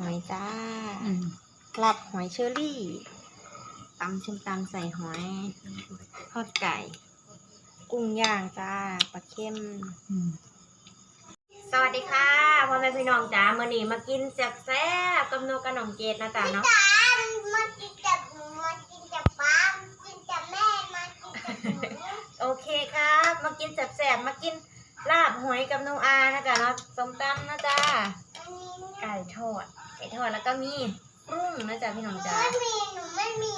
หอยจ้าอืมกลับหอยเชอรี่ตำชิมตำใส่หอยทอดไก่ กุ้งย่างจ้าปลาเค็มอืมสวัสดีค่ะพ่อแม่พี่น้องจ้ามื่อนี้มากินแซ่บๆกับนกกระหน่อมเกดนะจ๊ะเนาะมากินกับหนูมากินกับป้ามากินกับแม่มากินกับหนูโอเคครับมากินแซ่บๆมากินลาบหอยกับน้องอานะจ๊ะเนาะส้มตำนะจ๊ะอันนี้ไก่ทอดไก่ ทอดแล้วก็มีกุ้งนะจ๊ะพี่น้องจ้าไม่มีหนูไม่มี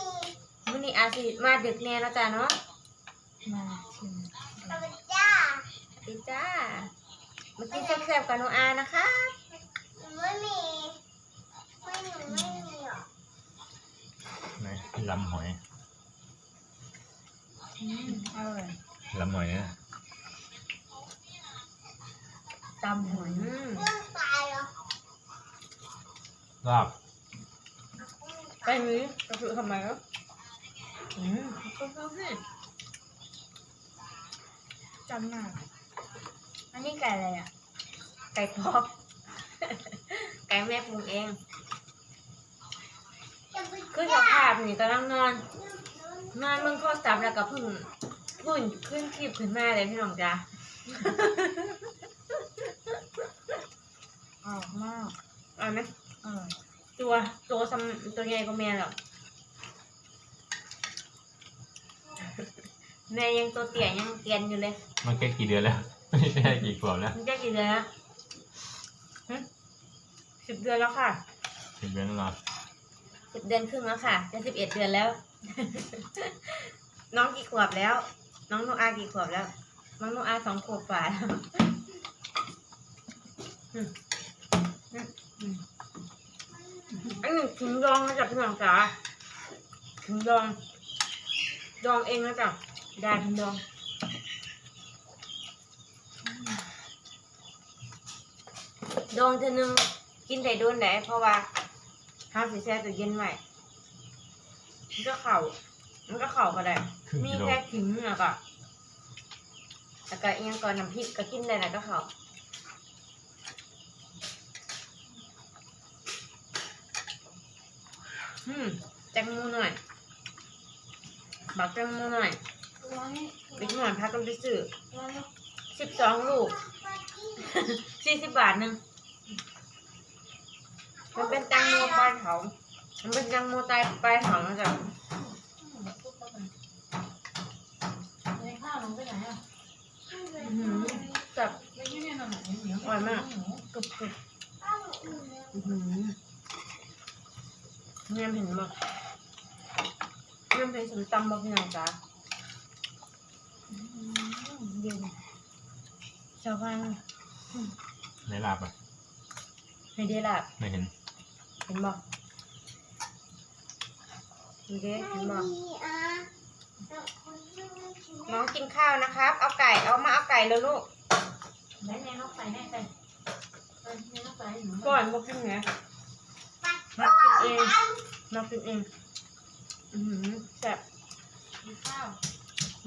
มื่อนี้อาสิมาดึกแน่นะจ๊ะเนาะมาชิมสวัสดีจ้าสวัสดีจ้ามากินแซ่บๆกับน้องอานะคะหนูไม่มีไม่หนูไม่มีหรอกไหนลำหอยอืมอร่อยลำหอยนะตำหอย อืม เรื่องตายเหรอ ลาบไปนี้ก็คือทำไมอะอืมก็ชอบสิจำหน้าอันนี้ไก่อะไรอะ ไก่ทอดไก่แม่ปรุงเองจะไปคือสภาพนี่กำลังนอนนอนมึงโทรศัพท์แล้วก็เพึ่งพุ่นขึ้นคลิปขึ้นมาเลยพี่น้องจ้าออกมากเอาไหม อร่อยตัวตัวซ้ำตัวใหญ่ก็แม่หรอกแม่ยังตัวเตี่ยยังเกรียนอยู่เลย มันแค่กี่เดือนแล้ว ไม่ใช่กี่ขวบแล้วมันจะกี่เดือนแล้วหึสิบเดือนแล้วค่ะสิบเดือนแล้วเหรอสิบเดือนครึ่งแล้วค่ะ จะสิบเอ็ดเดือนแล้ว น้องกี่ขวบแล้ว น้องโนอากี่ขวบแล้ว น้องโนอาสองขวบฝ่าแล้วอืมอืมอืม อันนี้ถึงดองนะจ๊ะพี่น้องจ๋าถึงดอง ดองเองนะจ๊ะได้ถึงดองดองเธอนึงกินได้โดนได้เพราะว่าห้ามสีแช่ตัวเย็นไว้มันก็เข่ามันก็เข่าก็ได้ครึ่งมีกิโลแค่ขิงแล้วก็แล้วก็เอียงก่อนน้ำพริกก็กินได้แล้วก็เข่า อืมแตงโมหน่อย บักแตงโมหน่อยร้อยบิ๊กหน่อยพักกันไปซื้อสิบสองลูกสี่สิบบาทหนึ่งมันเป็นแตงโมปลายเถามันเป็นแตงโมตายปลายเถานะจ๊ะในข้าวน้องไปไหนอะอื้อหือจับไม่ใช่เนี่ยหน่อยเหนียวอร่อยมากกรึบกรึบ อื้อหือ แม่เห็นบ่แม่เป็นสมตำบ่พี่น้องจ๊ะอืมเย็นชาวบ้านในลาบอะไม่ได้หลับไม่เห็นเห็นบ่เห็นเด้เห็นบ่มีอะน้องกินข้าวนะครับ เอาไก่เอามาเอาไก่เลยลูกไหนแน่นกใส่แน่ใส่เออแน่นกใส่หนูก่อนบอกกินไง มากินเองมากินเอง อือหือแซ่บมีข้าว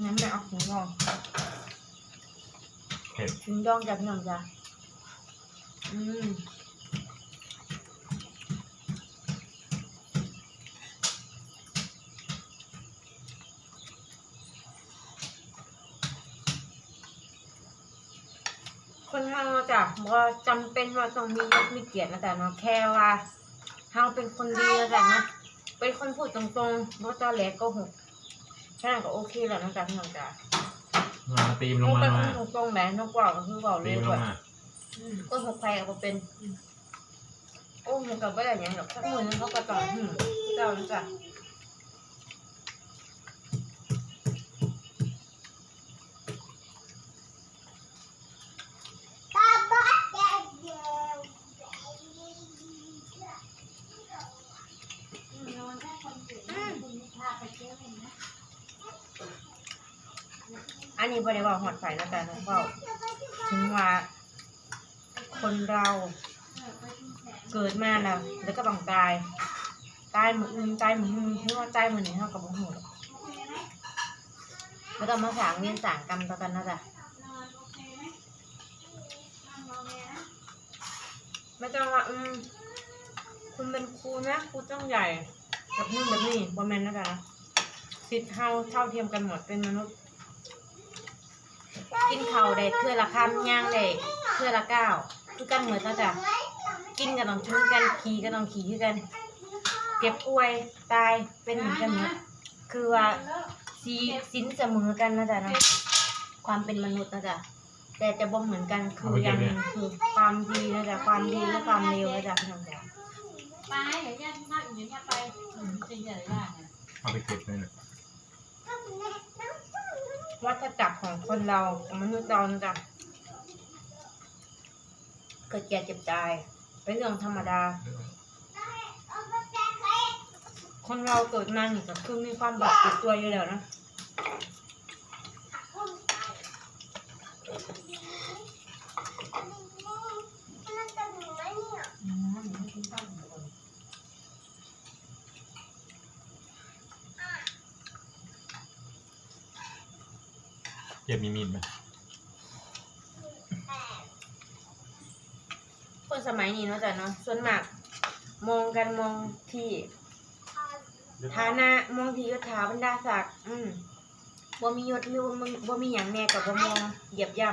งั้นแม่เอาขิงดองเผ็ดขิงดองจากพี่น้องจ้ะอืมคนเฮาจ้ะบ่จำเป็นว่าต้องมียศมีเกียรตินะจ๊ะเนาะแค่ว่า เฮาเป็นคนดีนะจ๊ะเนาะเป็นคนพูดตรงๆบ่ตอแหลโกหกแค่นั้นก็โอเคแล้วนะจ๊ะพี่น้องจ้ะมาตีมลนงกมาเป็นมาคนตรงๆแหมนกว่าก็คือเว้าเลตียมลด้วงยมาก็หกใครก็เป็น โอ้มันกับว่าอย่างนี้หรอกสักมือนึงเขาก็ต่อหืมเจ้านะจ้ะตาบ้าแดงเดียว นอนแค่คนเดียวคุณนิทาไปเที่ยวเองนะ อั นนี้บริวารหอดไฟนะจ๊ะน้องเฝ้าถึงว่าคนเราเกิดมาแล้วแล้วก็ต้องตายตายเหมือนอื่นตายเหมือนอื่นที่ว่าตายเหมือนนี้เท่ากับบุญหัวไม่ต้องมาสางเวียนสางกรรมต่อกันนะจ๊ะไม่ต้องว่าอืมนครูนะกูต้องใหญ่แบบนู่นแบบนี่บอแมนนะจ๊ะนะสิทธิ์เท่าเท่าเทียมกันหมดเป็นมนุษย์ กินข้าวได้เทื่อละคำย่างได้เทื่อละก้าวคือกันเหมือนนะจ๊ะกินก็ต้องกินกันขี่ก็ต้องขี่คือกัน เก็บป่วยตายเป็นเหมือนกันหมดคือว่าสีสินเสมอกันนะจ๊ะนะความเป็นมนุษย์นะจ๊ะแต่จะบ่เหมือนกันคืออย่างหนึงคือความดีนะจ๊ะความดีและความเลวนะจ๊ะพี่น้องจ๊ะไปเดี๋ยวย่าที่นั่งอยู่เนี่ยไปอืมจริงเหรอย่าเนี่ยเอาไปเก็บเลยนะ วัฏจักรของคนเราของมนุษย์เรานะจ๊ะเกิดแก่เจ็บตาย เป็นเรื่องธรรมดา คนเราเกิดมานี่ก็คือมีความบาปติดตัวอยู่แล้วนะ อืมไม่กินข้าวเหนียวก่อน เก็บมีมีดไหมคนสมัยนี้เนาะจ๊ะเนาะส่วนมาก มองกันมองที่ฐานะมองที่ยศถาบรรดาศักดิ์อืมบ่มียศมีบ่มีบ่มีหยังแน่กับบ่มองเหยียบย่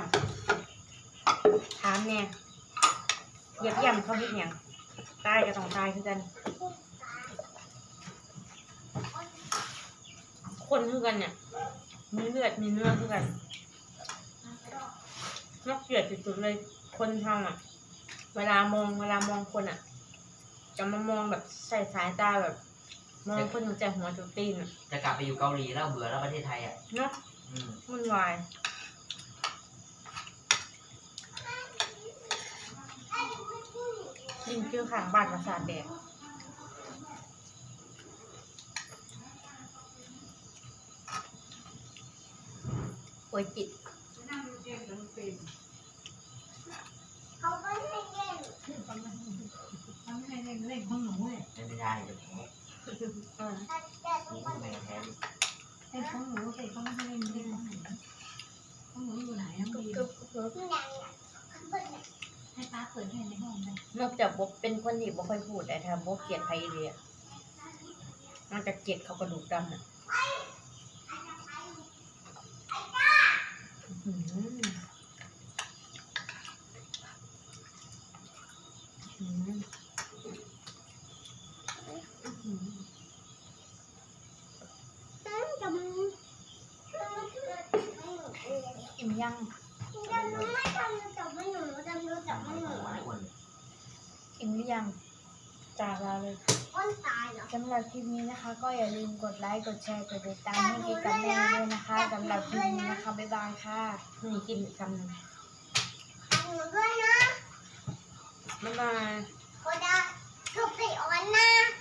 ำถามแน่เหยียบย่ำเขาเฮ็ดหยังตายก็ต้องตายคือกัน คนคือกันเนี่ยมีเลือดมีเนื้อคือกัน นอกเกลียดสุดๆเลย คนทำอะ เวลามองเวลามองคนอะ จะมามองแบบใส่สายตาแบบ มองคนตั้งแต่หัวจนตีนอะจะกลับไปอยู่เกาหลีแล้วเบื่อแล้วประเทศไทยอะเนาะอืมวุ่นวายยิงเจอข้างบ้านประสาทแดดป่วยจิต เขาก็ให้เล่นทำให้เล่นเล่นของหนูเนี่ยเล่นไม่ได้เดี๋ยวแพ้เออแต่ทุนี่กคนทำไมแพ้ดิเล่นของหนูเตะเขาไม่ให้เล่นเล่นของหนูของหนูอยู่ไหนน้องกึบีบกึบกึบที่ไหนอะข้างนอะให้ป้าเปิดให้ในห้องเลยนอกจากบบเป็นคนที่บ่ค่อยพูดแต่ถ้าบบเกลียดใครเลยอะมันจะเกลียดเขากระดูกดำอะอื้อหือ อื้อหืออื้อหืออืมแต่มันมันคือไม่หนูเองอิ่มยังจำรู้ไม่จำรู้จักไม่หนูจำรู้จักทำไมไม่หขนูองมันอ้วนเลยอิ่มหรือยัง จากเราเลยอ้นตายเหรอสำหรับคลิปนี้นะคะ ก็อย่าลืมกดไลค์กดแชร์กดติดตามให้กิ๊กกับแม่ด้วยนะคะสำหรับคลิปนี้นะคะบ๊ายบายค่ะนี่กินอีกคำหนึ่งหนูด้วยนะ บ๊ายบายโคดาถูกปีอ่อนนะ